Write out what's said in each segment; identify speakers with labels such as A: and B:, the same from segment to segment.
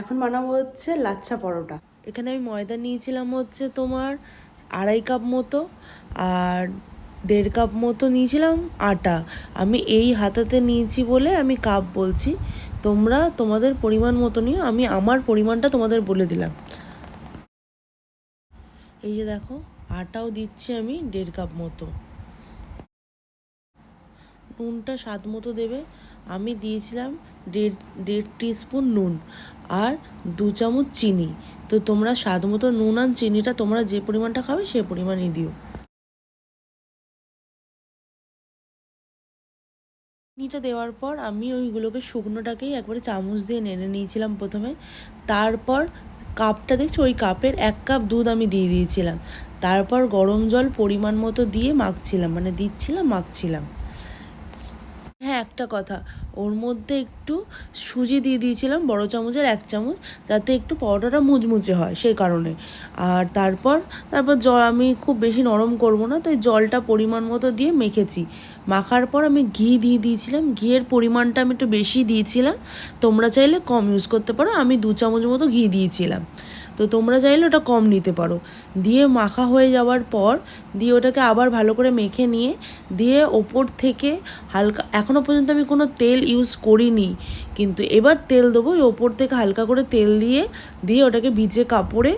A: এখন বানাবো হচ্ছে লাচ্ছা পরোটা।
B: এখানে আমি ময়দা নিয়েছিলাম হচ্ছে তোমার আড়াই কাপ মতো আর দেড় কাপ মতো নিয়েছিলাম আটা। আমি এই হাতাতে নিয়েছি বলে আমি কাপ বলছি। তোমরা তোমাদের পরিমাণ মতো নিও, আমি আমার পরিমাণটা তোমাদের বলে দিলাম। এই যে দেখো, আটাও দিচ্ছি আমি দেড় কাপ মতো। নুনটা স্বাদ মতো দেবে। আমি দিয়েছিলাম দেড় দেড় টিস্পুন নুন আর দু চামচ চিনি। তো তোমরা স্বাদ মতো নুন আর চিনিটা তোমরা যে পরিমাণটা খাবে সে পরিমাণই দিও। চিনিটা দেওয়ার পর আমি ওইগুলোকে শুকনোটাকেই একবারে চামচ দিয়ে নেড়ে নিয়েছিলাম প্রথমে। তারপর কাপটা দেখছ? ওই কাপের এক কাপ দুধ আমি দিয়ে দিয়েছিলাম। তারপর গরম জল পরিমাণ মতো দিয়ে মাখছিলাম মানে দিচ্ছিলাম, মাখছিলাম। হ্যাঁ একটা কথা। ওর মধ্যে একটু সুজি দিয়ে দিয়েছিলাম, বড় চামচের এক চামচ, যাতে একটু পরোটাটা মুচমুচে হয় সেই কারণে। আর তারপর তারপর জল আমি খুব বেশি নরম করব না, তাই জলটা পরিমাণ মতো দিয়ে মেখেছি। মাখার পর আমি ঘি দিয়ে দিয়েছিলাম। ঘিয়ের পরিমাণটা আমি একটু বেশি দিয়েছিলাম। তোমরা চাইলে কম ইউজ করতে পারো। আমি দু চামচ মতো ঘি দিয়েছিলাম। তো তোমরা চাইলে ওটা কম নিতে পারো। দিয়ে মাখা হয়ে যাওয়ার পর দিয়ে ওটাকে আবার ভালো করে মেখে নিয়ে দিয়ে ওপর থেকে হালকা এখনও পর্যন্ত আমি কোনো তেল ইউজ করিনি, কিন্তু এবার তেল দেবো ওই ওপর থেকে হালকা করে তেল দিয়ে দিয়ে ওটাকে ভিজে কাপড়ে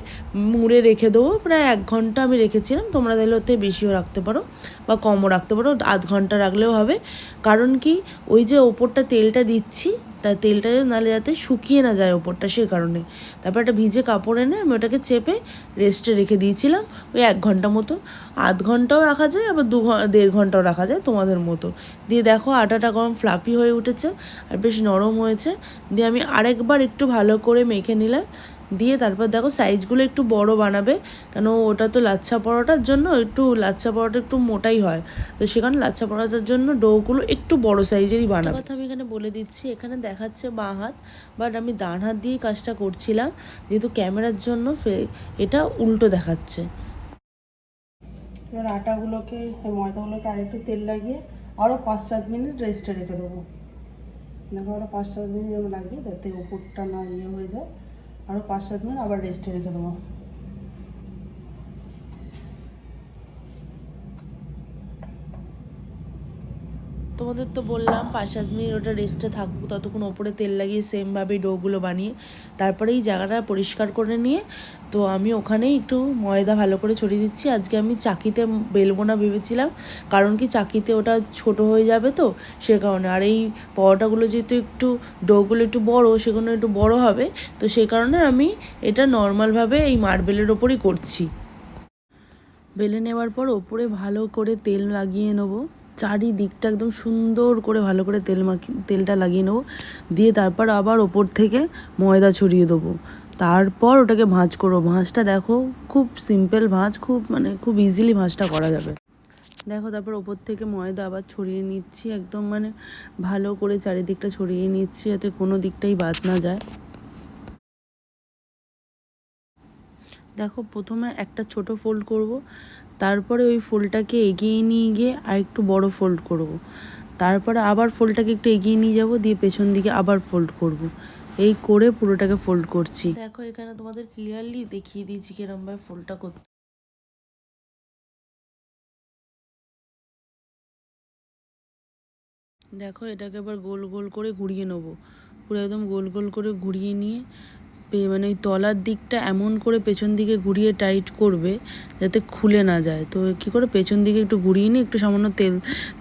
B: মুড়ে রেখে দেবো। প্রায় এক ঘণ্টা আমি রেখেছিলাম, তোমরা তাহলে ওতে বেশিও রাখতে পারো বা কমও রাখতে পারো, আধ ঘণ্টা রাখলেও হবে। কারণ কি, ওই যে ওপরটা তেলটা দিচ্ছি তা তেলটা নালে যাতে শুকিয়ে না যায় ওপরটা সে কারণে। তারপর একটা ভিজে কাপড় এনে আমি ওটাকে চেপে রেস্টে রেখে দিয়েছিলাম। ওই এক ঘণ্টা মতো। আধ ঘন্টাও রাখা যায়, আবার দু দেড় ঘন্টাও রাখা যায় তোমাদের মতো। দিয়ে দেখো আটাটা গরম ফ্লাফি হয়ে উঠেছে, আর বেশ নরম হয়েছে। দিয়ে আমি আরেকবার একটু ভালো করে মেখে নিলাম। দিয়ে তারপর দেখো সাইজগুলো একটু বড় বানাবে। কেন ওটা তো লাচ্ছা পরোটার জন্য একটু লাচ্ছা পরোটা একটু মোটাই হয়। তো সেখানে লাচ্ছা পরোটার জন্য ডোগুলো একটু বড় সাইজেরই বানাবে। কথা আমি এখানে বলে দিচ্ছি এখানে দেখাচ্ছে বাঁ হাত বাট আমি ডান হাত দিয়েই কাজটা করছিলাম। যেহেতু ক্যামেরার জন্য এটা উল্টো দেখাচ্ছে।
A: এবার আটাগুলোকে এই ময়দাগুলোকে আরেকটু তেল লাগিয়ে আরও পাঁচ সাত মিনিট রেস্টে রেখে দেবো। দেখো আরও পাঁচ সাত মিনিট যেন লাগিয়ে যাতে ওপরটা না ইয়ে হয়ে যায়। আরও পাঁচ সাত মিনিট আবার রেস্টে রেখে দেবো।
B: তোমাদের তো বললাম পাঁচ সাত মিনিট ওটা রেস্টে থাকুক ততক্ষণ ওপরে তেল লাগিয়ে সেমভাবে ডোগুলো বানিয়ে, তারপরে এই জায়গাটা পরিষ্কার করে নিয়ে, তো আমি ওখানেই একটু ময়দা ভালো করে ছড়িয়ে দিচ্ছি। আজকে আমি চাকিতে বেলবো না ভেবেছিলাম, কারণ কি চাকিতে ওটা ছোট হয়ে যাবে তো, সে কারণে। আর এই পরোটাগুলো যেহেতু একটু, ডোগুলো একটু বড়, সেগুলো একটু বড় হবে, তো সেই কারণে আমি এটা নর্মালভাবে এই মার্বেলের ওপরই করছি। বেলে নেওয়ার পর ওপরে ভালো করে তেল লাগিয়ে নেব। চারিদিকটা একদম সুন্দর করে ভালো করে তেল মাখি, তেলটা লাগিয়ে নেব। দিয়ে তারপর আবার ওপর থেকে ময়দা ছড়িয়ে দেবো। তারপর ওটাকে ভাঁজ করব। ভাঁজটা দেখো, খুব সিম্পল ভাঁজ, খুব মানে খুব ইজিলি ভাঁজটা করা যাবে। দেখো, তারপর ওপর থেকে ময়দা আবার ছড়িয়ে নিচ্ছি, একদম মানে ভালো করে চারিদিকটা ছড়িয়ে নিচ্ছি, যাতে কোনো দিকটাই বাদ না যায়। দেখো, প্রথমে একটা ছোট ফোল্ড করব, তারপরে ওই ফোল্ডটাকে এগিয়ে নিয়ে গিয়ে আর একটু বড় ফোল্ড করব, তারপরে আবার ফোল্ডটাকে একটু এগিয়ে নিয়ে যাব, দিয়ে পেছন দিকে আবার ফোল্ড করব, এই করে পুরোটাকে ফোল্ড করছি। দেখো, এখানে তোমাদের ক্লিয়ারলি দেখিয়ে দিয়েছি কিরমভাবে ফোল্ডটা করতে দেখো, এটাকে এবার গোল গোল করে ঘুরিয়ে নেব, পুরো একদম গোল গোল করে ঘুরিয়ে নিয়ে মানে ওই তলার দিকটা এমন করে পেছন দিকে ঘুরিয়ে টাইট করবে যাতে খুলে না যায়। তো কি করে? পেছন দিকে একটু ঘুরিয়ে নিয়ে একটু সামান্য তেল,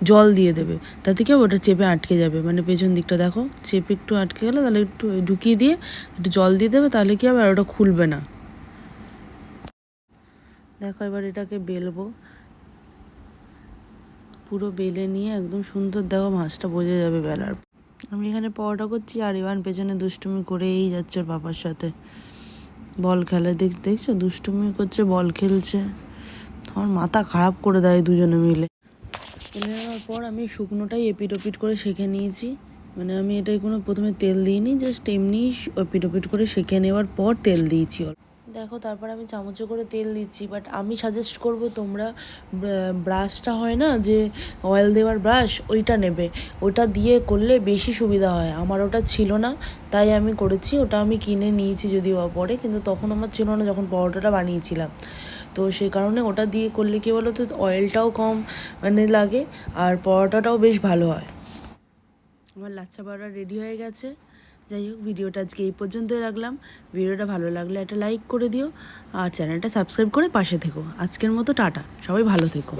B: জল দিয়ে দেবে। তাতে কি ওটা চেপে আটকে যাবে। মানে পেছন দিকটা দেখো, চেপে একটু আটকে গেলে তাহলে একটু ঢুকিয়ে দিয়ে একটু জল দিয়ে দেবে, তাহলে কি হবে? আর ওটা খুলবে না। দেখো, এবার এটাকে বেলবো। পুরো বেলে নিয়ে একদম সুন্দর দেখো, মাছটা বোঝা যাবে বেলার। আমি এখানে পরোটা করছি আর ইভান পেছনে দুষ্টুমি করেই যাচ্ছে ওর বাবার সাথে। বল খেলে, দেখ, দেখছ? দুষ্টুমি করছে, বল খেলছে। আমার মাথা খারাপ করে দেয় দুজনে মিলে। তুলে নেওয়ার পর আমি শুকনোটাই এপিট ওপিট করে সেঁকে নিয়েছি। মানে আমি এটাই কোনো, প্রথমে তেল দিইনি জাস্ট এমনি ওপিট ওপিট করে সেঁকে নেওয়ার পর তেল দিয়েছি অল্প। দেখো, তারপর আমি চামচে করে তেল দিচ্ছি বাট আমি সাজেস্ট করব তোমরা ব্রাশটা হয় না, যে অয়েল দেওয়ার ব্রাশ ওইটা নেবে। ওটা দিয়ে করলে বেশি সুবিধা হয়। আমার ওটা ছিল না, তাই আমি করেছি। ওটা আমি কিনে নিয়েছি যদিও পরে, কিন্তু তখন আমার ছিল না যখন পরোটাটা বানিয়েছিলাম। তো সেই কারণে ওটা দিয়ে করলে কী বলো তো অয়েলটাও কম মানে লাগে, আর পরোটাটাও বেশ ভালো হয়। আমার লাচ্চা পাউডার রেডি হয়ে গেছে। যাই হোক, ভিডিওটা আজকে এই পর্যন্তই রাখলাম। ভিডিওটা ভালো লাগলে একটা লাইক করে দিও। আর চ্যানেলটা সাবস্ক্রাইব করে পাশে থেকো। আজকের মতো টাটা। সবাই ভালো থেকো।